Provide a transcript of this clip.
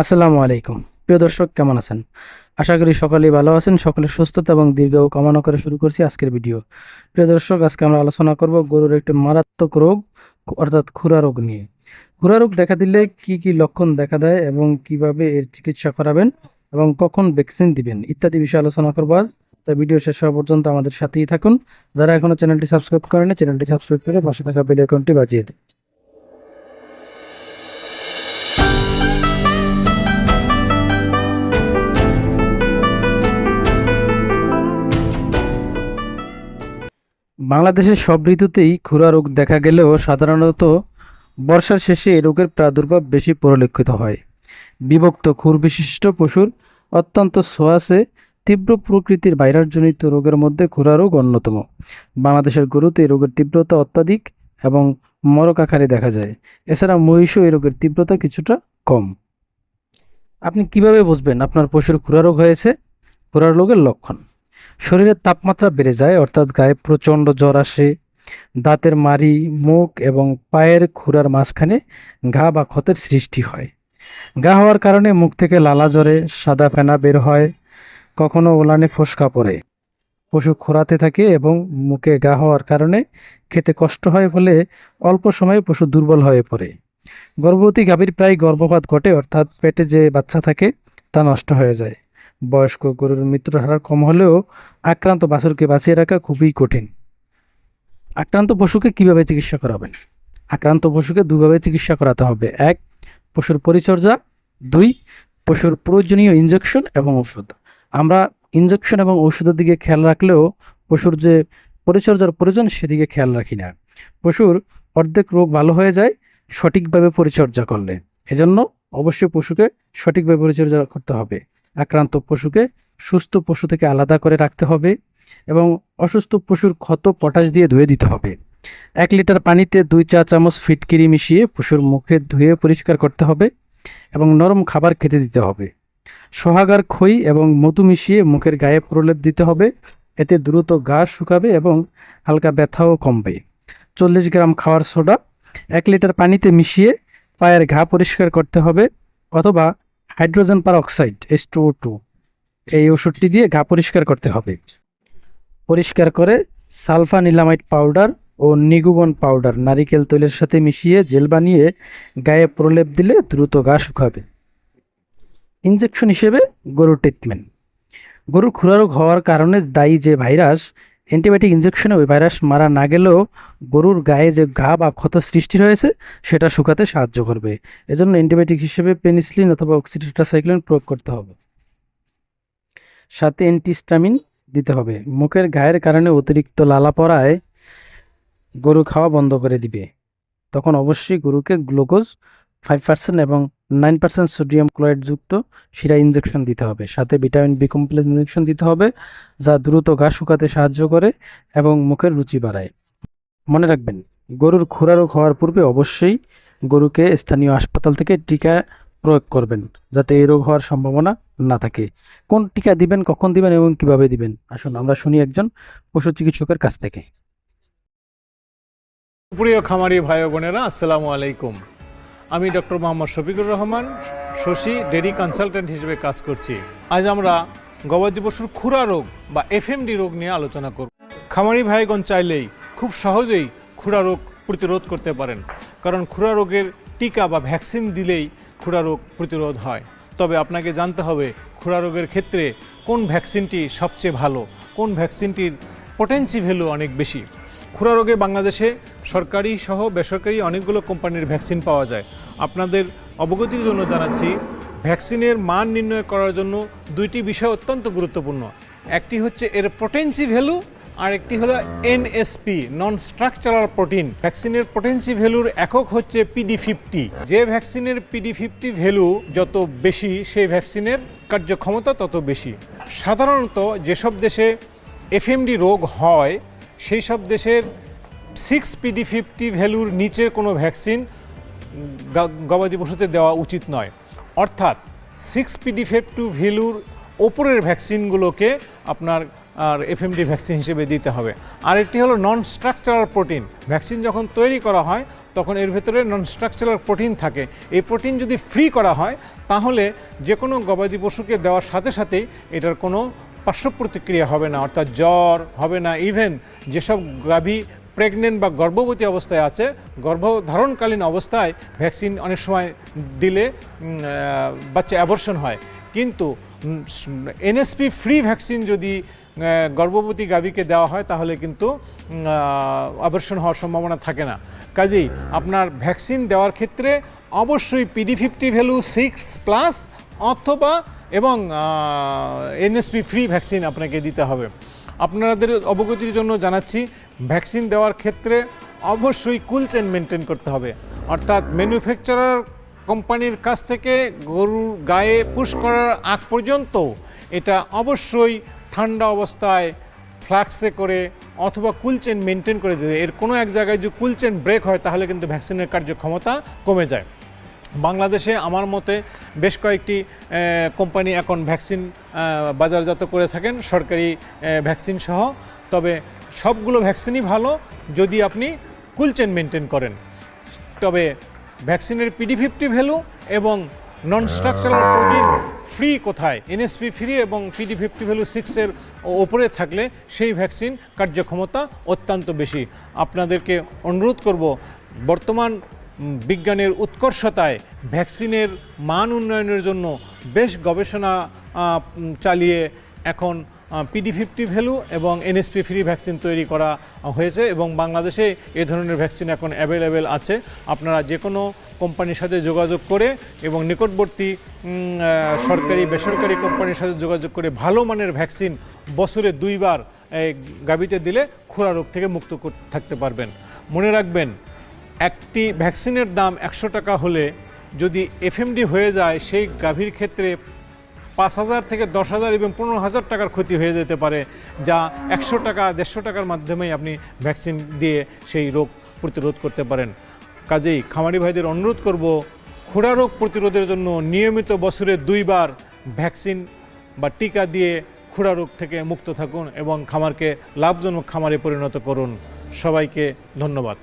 আসসালামু আলাইকুম। প্রিয় দর্শক, কেমন আছেন? আশা করি সকলেই ভালো আছেন, সকলে সুস্থতা এবং দীর্ঘ কামনা করে শুরু করছি আজকের ভিডিও। প্রিয় দর্শক, আজকে আমরা আলোচনা করব গরুর একটি মারাত্মক রোগ, অর্থাৎ খুরা রোগ নিয়ে। খুরা রোগ দেখা দিলে কি কি লক্ষণ দেখা দেয় এবং কীভাবে এর চিকিৎসা করাবেন এবং কখন ভ্যাকসিন দিবেন ইত্যাদি বিষয়ে আলোচনা করব আজ। তাই ভিডিও শেষ হওয়া পর্যন্ত আমাদের সাথেই থাকুন। যারা এখনও চ্যানেলটি সাবস্ক্রাইব করেনি চ্যানেলটি সাবস্ক্রাইব করে পাশে থাকা বেল আইকনটি বাজিয়ে দিন। বাংলাদেশের সব ঋতুতেই খুরা রোগ দেখা গেলেও সাধারণত বর্ষার শেষে রোগের প্রাদুর্ভাব বেশি পরিলক্ষিত হয়। বিভক্ত খুর বিশিষ্ট পশুর অত্যন্ত সোয়াসে তীব্র প্রকৃতির ভাইরাসজনিত রোগের মধ্যে খুরা রোগ অন্যতম। বাংলাদেশের গরুতে এই রোগের তীব্রতা অত্যাধিক এবং মরক আকারে দেখা যায়। এছাড়া মহিষও এই রোগের তীব্রতা কিছুটা কম। আপনি কীভাবে বুঝবেন আপনার পশুর খুরা রোগ হয়েছে? খুরা রোগের লক্ষণ? শরীরের তাপমাত্রা বেড়ে যায়, অর্থাৎ গায়ে প্রচণ্ড জ্বর আসে। দাঁতের মারি মুখ এবং পায়ের খুরার মাঝখানে ঘা বা ক্ষতের সৃষ্টি হয়। গা হওয়ার কারণে মুখ থেকে লালা জ্বরে, সাদা ফেনা বের হয়, কখনো ওলানে ফোসকা পড়ে। পশু খোরাতে থাকে এবং মুখে গা হওয়ার কারণে খেতে কষ্ট হয় বলে অল্প সময়ে পশু দুর্বল হয়ে পড়ে। গর্ভবতী গাভীর প্রায় গর্ভপাত ঘটে, অর্থাৎ পেটে যে বাচ্চা থাকে তা নষ্ট হয়ে যায়। বয়স্ক গরুর মৃত্যুর হার কম হলেও আক্রান্ত বাছুরকে বাঁচিয়ে রাখা খুবই কঠিন। আক্রান্ত পশুকে কীভাবে চিকিৎসা করাবেন? আক্রান্ত পশুকে দুভাবে চিকিৎসা করাতে হবে। এক, পশুর পরিচর্যা। দুই, পশুর প্রয়োজনীয় ইঞ্জেকশন এবং ওষুধ। আমরা ইঞ্জেকশন এবং ওষুধের দিকে খেয়াল রাখলেও পশুর যে পরিচর্যার প্রয়োজন সেদিকে খেয়াল রাখি না। পশুর অর্ধেক রোগ ভালো হয়ে যায়, সঠিকভাবে পরিচর্যা করলে। এজন্য অবশ্যই পশুকে সঠিকভাবে পরিচর্যা করতে হবে। আক্রান্ত পশুকে সুস্থ পশু থেকে আলাদা করে রাখতে হবে এবং অসুস্থ পশুর ক্ষত পটাশ দিয়ে ধুয়ে দিতে হবে। এক লিটার পানিতে দুই চা চামচ ফিটকিরি মিশিয়ে পশুর মুখে ধুয়ে পরিষ্কার করতে হবে এবং নরম খাবার খেতে দিতে হবে। সোহাগার খই এবং মধু মিশিয়ে মুখের গায়ে প্রলেপ দিতে হবে। এতে দ্রুত গা শুকাবে এবং হালকা ব্যথাও কমবে। চল্লিশ গ্রাম খাওয়ার সোডা, এক লিটার পানিতে মিশিয়ে পায়ের ঘা পরিষ্কার করতে হবে অথবা hydrogen peroxide S two two এই ওষুধটি দিয়ে ঘা পরিষ্কার করতে হবে। পরিষ্কার করে সালফানিলামাইড পাউডার ও নিগুবন পাউডার নারিকেল তৈলের সাথে মিশিয়ে জেল বানিয়ে গায়ে প্রলেপ দিলে দ্রুত গা শুকাবে। ইনজেকশন হিসেবে গরুর ট্রিটমেন্ট গরুর খুরা রোগ হওয়ার কারণে দায়ী যে ভাইরাস অ্যান্টিবায়োটিক ইনজেকশনে ওই ভাইরাস মারা না গেলেও গরুর গায়ে যে ঘা বা ক্ষত সৃষ্টি হয়েছে, সেটা শুকাতে সাহায্য করবে। এজন্য অ্যান্টিবায়োটিক হিসেবে পেনিসিলিন অথবা অক্সিটেট্রাসাইক্লিন প্রয়োগ করতে হবে। সাথে অ্যান্টিস্টামিন দিতে হবে। মুখের ঘায়ের কারণে অতিরিক্ত লালা পড়ায় গরু খাওয়া বন্ধ করে দিবে। তখন অবশ্যই গরুকে গ্লুকোজ ফাইভ পার্সেন্ট এবং নাইন পার্সেন্ট সোডিয়াম ক্লোরাইডযুক্ত শিরা ইনজেকশন দিতে হবে। সাথে ভিটামিন বি কমপ্লেক্স ইনজেকশন দিতে হবে, যা দ্রুত ঘা শুকাতে সাহায্য করে এবং মুখের রুচি বাড়ায়। মনে রাখবেন, গরুর খুরা রোগ হওয়ার পূর্বে অবশ্যই গরুকে স্থানীয় হাসপাতাল থেকে টিকা প্রয়োগ করবেন, যাতে এই রোগ হওয়ার সম্ভাবনা না থাকে। কোন টিকা দিবেন, কখন দিবেন এবং কীভাবে দিবেন? আসুন আমরা শুনি একজন পশু চিকিৎসকের কাছ থেকে। প্রিয় খামারি ভাই বোনেরা, আসসালামু আলাইকুম। আমি doctor Mohammad Shafiqur Rahman, Shashi dairy consultant হিসেবে কাজ করছি। আজ আমরা গবাদি পশুর খুরা রোগ বা এফএমডি রোগ নিয়ে আলোচনা করব। খামারি ভাইগণ চাইলেই খুব সহজেই খুরা রোগ প্রতিরোধ করতে পারেন। কারণ খুরা রোগের টিকা বা ভ্যাকসিন দিলেই খুরা রোগ প্রতিরোধ হয়। তবে আপনাকে জানতে হবে খুরা রোগের ক্ষেত্রে কোন ভ্যাকসিনটি সবচেয়ে ভালো, কোন ভ্যাকসিনটির পোটেন্সি ভ্যালু অনেক বেশি। খুরা রোগে বাংলাদেশে সরকারি সহ বেসরকারি অনেকগুলো কোম্পানির ভ্যাকসিন পাওয়া যায়। আপনাদের অবগতির জন্য জানাচ্ছি, ভ্যাকসিনের মান নির্ণয় করার জন্য দুইটি বিষয় অত্যন্ত গুরুত্বপূর্ণ। একটি হচ্ছে এর পোটেন্সি ভ্যালু আর একটি হলো এনএসপি নন স্ট্রাকচারাল প্রোটিন ভ্যাকসিনের পোটেন্সি ভ্যালুর একক হচ্ছে পিডি ফিফটি যে ভ্যাকসিনের পিডি ফিফটি ভ্যালু যত বেশি, সেই ভ্যাকসিনের কার্যক্ষমতা তত বেশি। সাধারণত যেসব দেশে এফএমডি রোগ হয় সেই সব দেশের সিক্স পিডি ফিফটি ভ্যালুর নিচে কোনো ভ্যাকসিন গবাদি পশুতে দেওয়া উচিত নয়। অর্থাৎ সিক্স পিডি ফিফটি ভ্যালুর ওপরের ভ্যাকসিনগুলোকে আপনার, আর এফএমডি ভ্যাকসিন হিসেবে দিতে হবে। আর একটি হলো নন স্ট্রাকচারাল প্রোটিন ভ্যাকসিন যখন তৈরি করা হয়, তখন এর ভেতরে নন স্ট্রাকচারাল প্রোটিন থাকে। এই প্রোটিন যদি ফ্রি করা হয়, তাহলে যে কোনো গবাদি পশুকে দেওয়ার সাথে সাথেই এটার কোনো পার্শ্ব প্রতিক্রিয়া হবে না, অর্থাৎ জ্বর হবে না ইভেন যেসব গাভী প্রেগনেন্ট বা গর্ভবতী অবস্থায় আছে, গর্ভধারণকালীন অবস্থায় ভ্যাকসিন অনেক সময় দিলে বাচ্চা অ্যাবর্শন হয়। কিন্তু এনএসপি ফ্রি ভ্যাকসিন যদি গর্ভবতী গাভীকে দেওয়া হয়, তাহলে কিন্তু অ্যাবর্শন হওয়ার সম্ভাবনা থাকে না। কাজেই আপনার ভ্যাকসিন দেওয়ার ক্ষেত্রে অবশ্যই PD fifty value six plus অথবা এবং এনএসপি ফ্রি ভ্যাকসিন আপনাকে দিতে হবে। আপনাদের অবগতির জন্য জানাচ্ছি ভ্যাকসিন দেওয়ার ক্ষেত্রে অবশ্যই কুল চেন মেনটেন করতে হবে। অর্থাৎ ম্যানুফ্যাকচারার কোম্পানির কাছ থেকে গরুর গায়ে পুশ করার আগ পর্যন্ত এটা অবশ্যই ঠান্ডা অবস্থায় ফ্লাক্সে করে অথবা কুল চেন মেনটেন করে দেবে এর কোনো এক জায়গায় যদি কুল চেন ব্রেক হয়, তাহলে কিন্তু ভ্যাকসিনের কার্যক্ষমতা কমে যায়। বাংলাদেশে আমার মতে বেশ কয়েকটি কোম্পানি এখন ভ্যাকসিন বাজারজাত করে থাকেন, সরকারি ভ্যাকসিন সহ। তবে সবগুলো ভ্যাকসিনই ভালো যদি আপনি কুল চেন মেনটেন করেন। তবে ভ্যাকসিনের পিডি ফিফটি ভ্যালু এবং নন স্ট্রাকচারাল প্রোটিন ফ্রি কোথায়? এনএসপি ফ্রি এবং পিডি ফিফটি ভ্যালু সিক্সের ওপরে থাকলে সেই ভ্যাকসিন কার্যক্ষমতা অত্যন্ত বেশি। আপনাদেরকে অনুরোধ করব, বর্তমান বিজ্ঞানের উৎকর্ষতায় ভ্যাকসিনের মান উন্নয়নের জন্য বেশ গবেষণা চালিয়ে এখন পিডি ফিফটি ভ্যালু এবং এনএসপি ফ্রি ভ্যাকসিন তৈরি করা হয়েছে এবং বাংলাদেশে এ ধরনের ভ্যাকসিন এখন অ্যাভেলেবেল আছে। আপনারা যে কোনো কোম্পানির সাথে যোগাযোগ করে এবং নিকটবর্তী সরকারি, বেসরকারি কোম্পানির সাথে যোগাযোগ করে ভালো মানের ভ্যাকসিন বছরে দুইবার গাভীতে দিলে খুরা রোগ থেকে মুক্ত থাকতে পারবেন। মনে রাখবেন একটি ভ্যাকসিনের দাম একশো টাকা হলে যদি এফএমডি হয়ে যায়, সেই গাভীর ক্ষেত্রে পাঁচ হাজার থেকে দশ হাজার এবং পনেরো হাজার টাকার ক্ষতি হয়ে যেতে পারে, যা একশো টাকা, দেড়শো টাকার মাধ্যমেই আপনি ভ্যাকসিন দিয়ে সেই রোগ প্রতিরোধ করতে পারেন। কাজেই খামারি ভাইদের অনুরোধ করব খুরা রোগ প্রতিরোধের জন্য নিয়মিত বছরে দুইবার ভ্যাকসিন বা টিকা দিয়ে খুরা রোগ থেকে মুক্ত থাকুন এবং খামারকে লাভজনক খামারে পরিণত করুন। সবাইকে ধন্যবাদ।